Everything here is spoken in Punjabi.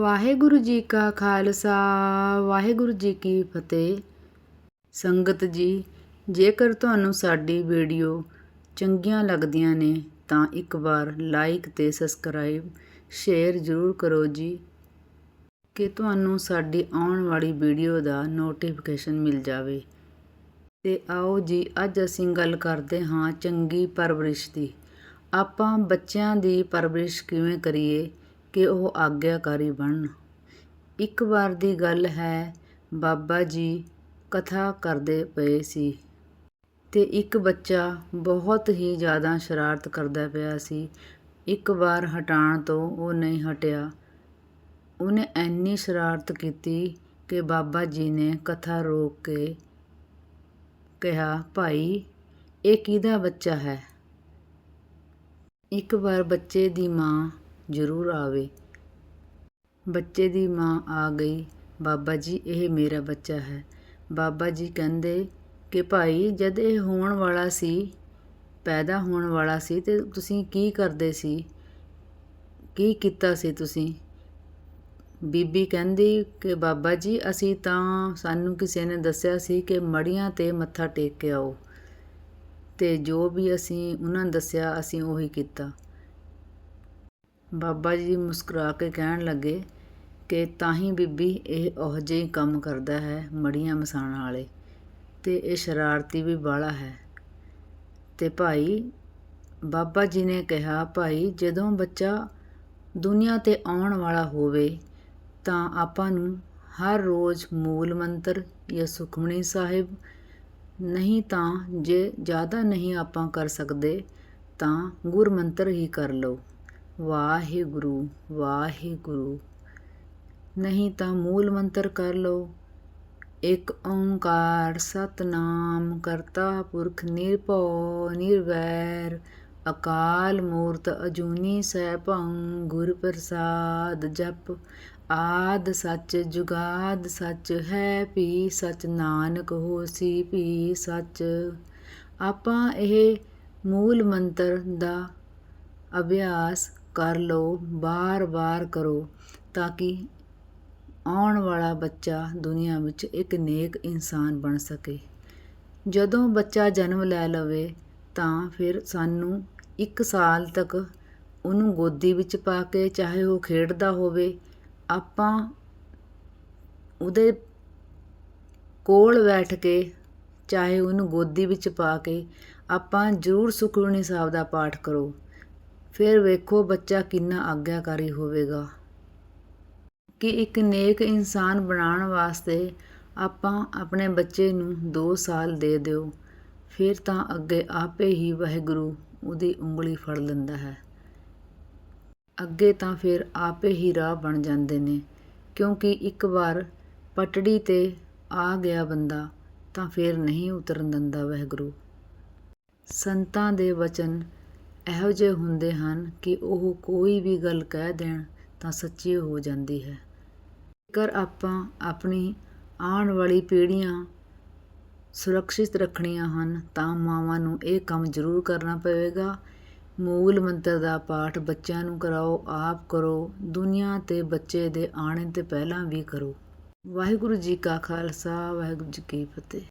ਵਾਹਿਗੁਰੂ ਜੀ ਕਾ ਖਾਲਸਾ, ਵਾਹਿਗੁਰੂ ਜੀ ਕੀ ਫਤਿਹ। ਸੰਗਤ ਜੀ, ਜੇਕਰ ਤੁਹਾਨੂੰ ਸਾਡੀ ਵੀਡੀਓ ਚੰਗੀਆਂ ਲੱਗਦੀਆਂ ਨੇ, ਤਾਂ ਇੱਕ ਵਾਰ ਲਾਈਕ ਤੇ ਸਬਸਕ੍ਰਾਈਬ ਸ਼ੇਅਰ ਜ਼ਰੂਰ ਕਰੋ ਜੀ, ਕਿ ਤੁਹਾਨੂੰ ਸਾਡੀ ਆਉਣ ਵਾਲੀ ਵੀਡੀਓ ਦਾ ਨੋਟੀਫਿਕੇਸ਼ਨ ਮਿਲ ਜਾਵੇ। ਤੇ ਆਓ ਜੀ, ਅੱਜ ਅਸੀਂ ਗੱਲ ਕਰਦੇ ਹਾਂ ਚੰਗੀ ਪਰਵਰਿਸ਼ ਦੀ। ਆਪਾਂ ਬੱਚਿਆਂ ਦੀ ਪਰਵਰਿਸ਼ ਕਿਵੇਂ ਕਰੀਏ? ਕਿ ਉਹ ਆਗਿਆਕਾਰੀ ਬਣਨ। ਇੱਕ ਵਾਰ ਦੀ ਗੱਲ ਹੈ, ਬਾਬਾ ਜੀ ਕਥਾ ਕਰਦੇ ਪਏ ਸੀ ਤੇ ਇੱਕ ਬੱਚਾ ਬਹੁਤ ਹੀ ਜ਼ਿਆਦਾ ਸ਼ਰਾਰਤ ਕਰਦਾ ਪਿਆ ਸੀ। ਇੱਕ ਵਾਰ ਹਟਾਉਣ ਤੋਂ ਉਹ ਨਹੀਂ ਹਟਿਆ। ਉਹਨੇ ਐਨੀ ਸ਼ਰਾਰਤ ਕੀਤੀ ਕਿ ਬਾਬਾ ਜੀ ਨੇ ਕਥਾ ਰੋਕ ਕੇ ਕਿਹਾ, ਭਾਈ, ਇਹ ਕਿਹਦਾ ਬੱਚਾ ਹੈ? ਇੱਕ ਵਾਰ ਬੱਚੇ ਦੀ ਮਾਂ ਜ਼ਰੂਰ ਆਵੇ। ਬੱਚੇ ਦੀ ਮਾਂ ਆ ਗਈ। ਬਾਬਾ ਜੀ, ਇਹ ਮੇਰਾ ਬੱਚਾ ਹੈ। ਬਾਬਾ ਜੀ ਕਹਿੰਦੇ ਕਿ ਭਾਈ, ਜਦ ਇਹ ਹੋਣ ਵਾਲਾ ਸੀ, ਪੈਦਾ ਹੋਣ ਵਾਲਾ ਸੀ, ਤੇ ਤੁਸੀਂ ਕੀ ਕਰਦੇ ਸੀ? ਕੀ ਕੀਤਾ ਸੀ ਤੁਸੀਂ? ਬੀਬੀ ਕਹਿੰਦੀ ਕਿ ਬਾਬਾ ਜੀ, ਅਸੀਂ ਤਾਂ ਸਾਨੂੰ ਕਿਸੇ ਨੇ ਦੱਸਿਆ ਸੀ ਕਿ ਮੜੀਆਂ ਤੇ ਮੱਥਾ ਟੇਕ ਕੇ ਆਓ। ਤੇ ਜੋ ਵੀ ਅਸੀਂ, ਉਹਨਾਂ ਦੱਸਿਆ, ਅਸੀਂ ਉਹੀ ਕੀਤਾ। ਬਾਬਾ ਜੀ ਮੁਸਕਰਾ ਕੇ ਕਹਿਣ ਲੱਗੇ ਕਿ ਤਾਂ ਹੀ ਬੀਬੀ ਇਹ ਉਹ ਜਿਹੇ ਕੰਮ ਕਰਦਾ ਹੈ ਮੜੀਆਂ ਮਸਾਣ ਵਾਲੇ ਤੇ ਇਹ ਸ਼ਰਾਰਤੀ ਵੀ ਬਾਲਾ ਹੈ। ਤੇ ਭਾਈ, ਬਾਬਾ ਜੀ ਨੇ ਕਿਹਾ, ਭਾਈ, ਜਦੋਂ ਬੱਚਾ ਦੁਨੀਆ ਤੇ ਆਉਣ ਵਾਲਾ ਹੋਵੇ ਤਾਂ ਆਪਾਂ ਨੂੰ ਹਰ ਰੋਜ਼ ਮੂਲ ਮੰਤਰ ਜਾਂ ਸੁਖਮਣੀ ਸਾਹਿਬ ਨਹੀਂ ਤਾਂ ਜੇ ਜ਼ਿਆਦਾ ਨਹੀਂ ਆਪਾਂ ਕਰ ਸਕਦੇ ਤਾਂ ਗੁਰ ਮੰਤਰ ਹੀ ਕਰ ਲਓ। ਵਾਹਿਗੁਰੂ ਵਾਹਿਗੁਰੂ। ਨਹੀਂ ਤਾਂ ਮੂਲ ਮੰਤਰ ਕਰ ਲਓ। ਇੱਕ ਓੰਕਾਰ ਸਤਨਾਮ ਕਰਤਾ ਪੁਰਖ ਨਿਰਭਉ, ਨਿਰਵੈਰ। ਅਕਾਲ ਮੂਰਤ ਅਜੂਨੀ ਸੈਭੰ ਗੁਰ ਪ੍ਰਸਾਦ ਜਪ। ਆਦ ਸੱਚ ਜੁਗਾਦ ਸੱਚ ਹੈ ਭੀ, ਸੱਚ ਨਾਨਕ ਹੋਸੀ ਭੀ, ਸੱਚ। ਆਪਾਂ ਇਹ ਮੂਲ ਮੰਤਰ ਦਾ ਅਭਿਆਸ ਕਰ ਲਓ, ਵਾਰ ਵਾਰ ਕਰੋ ਤਾਂ ਕਿ ਆਉਣ ਵਾਲਾ ਬੱਚਾ ਦੁਨੀਆ ਵਿੱਚ ਇੱਕ ਨੇਕ ਇਨਸਾਨ ਬਣ ਸਕੇ। ਜਦੋਂ ਬੱਚਾ ਜਨਮ ਲੈ ਲਵੇ ਤਾਂ ਫਿਰ ਸਾਨੂੰ 1 ਸਾਲ ਤੱਕ ਉਹਨੂੰ ਗੋਦੀ ਵਿੱਚ ਪਾ ਕੇ ਚਾਹੇ ਉਹ ਖੇਡਦਾ ਹੋਵੇ, ਆਪਾਂ ਉਹਦੇ ਕੋਲ ਬੈਠ ਕੇ ਚਾਹੇ ਉਹਨੂੰ ਗੋਦੀ ਵਿੱਚ ਪਾ ਕੇ ਆਪਾਂ ਜ਼ਰੂਰ ਸੁਖਮਨੀ ਸਾਹਿਬ ਦਾ ਪਾਠ ਕਰੋ। ਫਿਰ ਵੇਖੋ ਬੱਚਾ ਕਿੰਨਾ ਆਗਿਆਕਾਰੀ ਹੋਵੇਗਾ। ਕਿ ਇੱਕ ਨੇਕ ਇਨਸਾਨ ਬਣਾਉਣ ਵਾਸਤੇ ਆਪਾਂ ਆਪਣੇ ਬੱਚੇ ਨੂੰ 2 ਸਾਲ ਦੇ ਦਿਓ, ਫਿਰ ਤਾਂ ਅੱਗੇ ਆਪੇ ਹੀ ਵਾਹਿਗੁਰੂ ਉਹਦੀ ਉਂਗਲੀ ਫੜ ਲੈਂਦਾ ਹੈ। ਅੱਗੇ ਤਾਂ ਫਿਰ ਆਪੇ ਹੀ ਰਾਹ ਬਣ ਜਾਂਦੇ ਨੇ, ਕਿਉਂਕਿ ਇੱਕ ਵਾਰ ਪਟੜੀ ਤੇ ਆ ਗਿਆ ਬੰਦਾ ਤਾਂ ਫਿਰ ਨਹੀਂ ਉਤਰਨ ਦਿੰਦਾ ਵਾਹਿਗੁਰੂ। ਸੰਤਾਂ ਦੇ ਵਚਨ ਇਹੋ ਜਿਹੇ ਹੁੰਦੇ ਹਨ ਕਿ ਉਹ ਕੋਈ ਵੀ ਗੱਲ ਕਹਿ ਦੇਣ ਤਾਂ ਸੱਚੀ ਹੋ ਜਾਂਦੀ ਹੈ। ਜੇਕਰ ਆਪਾਂ ਆਪਣੀ ਆਉਣ ਵਾਲੀ ਪੀੜ੍ਹੀਆਂ ਸੁਰੱਖਿਅਤ ਰੱਖਣੀਆਂ ਹਨ ਤਾਂ ਮਾਵਾਂ ਨੂੰ ਇਹ ਕੰਮ ਜ਼ਰੂਰ ਕਰਨਾ ਪਵੇਗਾ। ਮੂਲ ਮੰਤਰ ਦਾ ਪਾਠ ਬੱਚਿਆਂ ਨੂੰ ਕਰਾਓ, ਆਪ ਕਰੋ, ਦੁਨੀਆ ਤੇ ਬੱਚੇ ਦੇ ਆਣੇ ਤੇ ਪਹਿਲਾਂ ਵੀ ਕਰੋ। ਵਾਹਿਗੁਰੂ ਜੀ ਕਾ ਖਾਲਸਾ, ਵਾਹਿਗੁਰੂ ਜੀ ਕੀ ਫਤਿਹ।